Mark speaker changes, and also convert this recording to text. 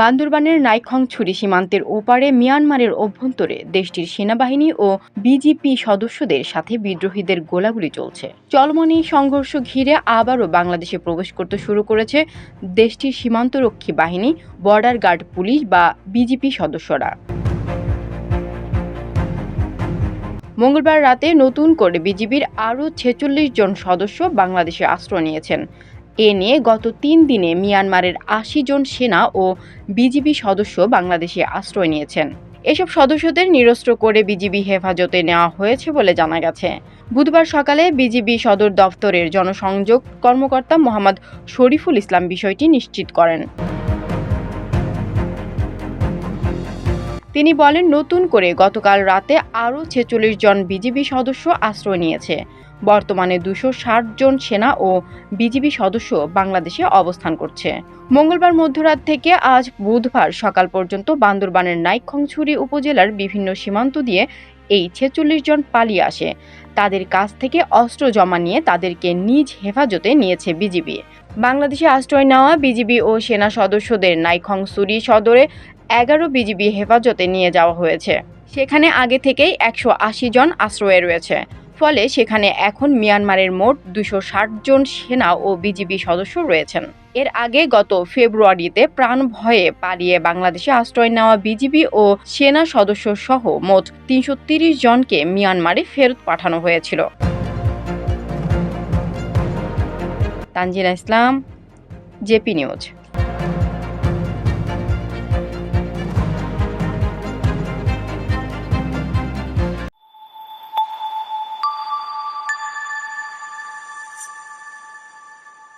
Speaker 1: বান্দরবানের নাইখং ছুরি সীমান্তের ওপারে মিয়ানমারের অভ্যন্তরে দেশটির সেনাবাহিনী ও বিজিপি সদস্যদের সাথে বিদ্রোহীদের গোলাগুলি চলছে। চলমান এই সংঘর্ষ ঘিরে আবারও বাংলাদেশে প্রবেশ করতে শুরু করেছে দেশটির সীমান্তরক্ষী বাহিনী, বর্ডার গার্ড পুলিশ বা বিজিপি সদস্যরা। মঙ্গলবার রাতে নতুন করে বিজিবির আরও ছেচল্লিশ জন সদস্য বাংলাদেশে আশ্রয় নিয়েছেন। এ নিয়ে গত তিন দিনে মিয়ানমারের আশি জন সেনা ও বিজিবি সদস্য বাংলাদেশে আশ্রয় নিয়েছেন। এসব সদস্যদের নিরস্ত্র করে বিজিবি হেফাজতে নেওয়া হয়েছে বলে জানা গেছে। বুধবার সকালে বিজিবি সদর দফতরের জনসংযোগ কর্মকর্তা মোহাম্মদ শরীফুল ইসলাম বিষয়টি নিশ্চিত করেন। তিনি বলেন, নতুন করে গতকাল রাতে আরও ছেচল্লিশ জন বিজিবি সদস্য আশ্রয় নিয়েছে। বর্তমানে দুশো জন সেনা ও বিজিবি সদস্য বাংলাদেশে অবস্থান করছে। মঙ্গলবার মধ্যরাত থেকে আজ বুধবার সকাল পর্যন্ত বান্দরবানের নাইখংছড়ি উপজেলার বিভিন্ন সীমান্ত দিয়ে এই ছেচল্লিশ জন পালিয়ে আসে। তাদের কাছ থেকে অস্ত্র জমা নিয়ে তাদেরকে নিজ হেফাজতে নিয়েছে বিজিবি। বাংলাদেশে আশ্রয় নেওয়া বিজিবি ও সেনা সদস্যদের নাইখংসুরি সদরে এগারো বিজিবি হেফাজতে নিয়ে যাওয়া হয়েছে। সেখানে আগে থেকেই একশো আশি জন আশ্রয়ে রয়েছে। ফলে সেখানে এখন মিয়ানমারের মোট দুশো জন সেনা ও বিজিবি সদস্য রয়েছেন। এর আগে গত ফেব্রুয়ারিতে প্রাণ ভয়ে পালিয়ে বাংলাদেশে আশ্রয় নেওয়া বিজিবি ও সেনা সদস্য সহ মোট তিনশো জনকে মিয়ানমারে ফেরত পাঠানো হয়েছিল। Tanzila Islam, JP news.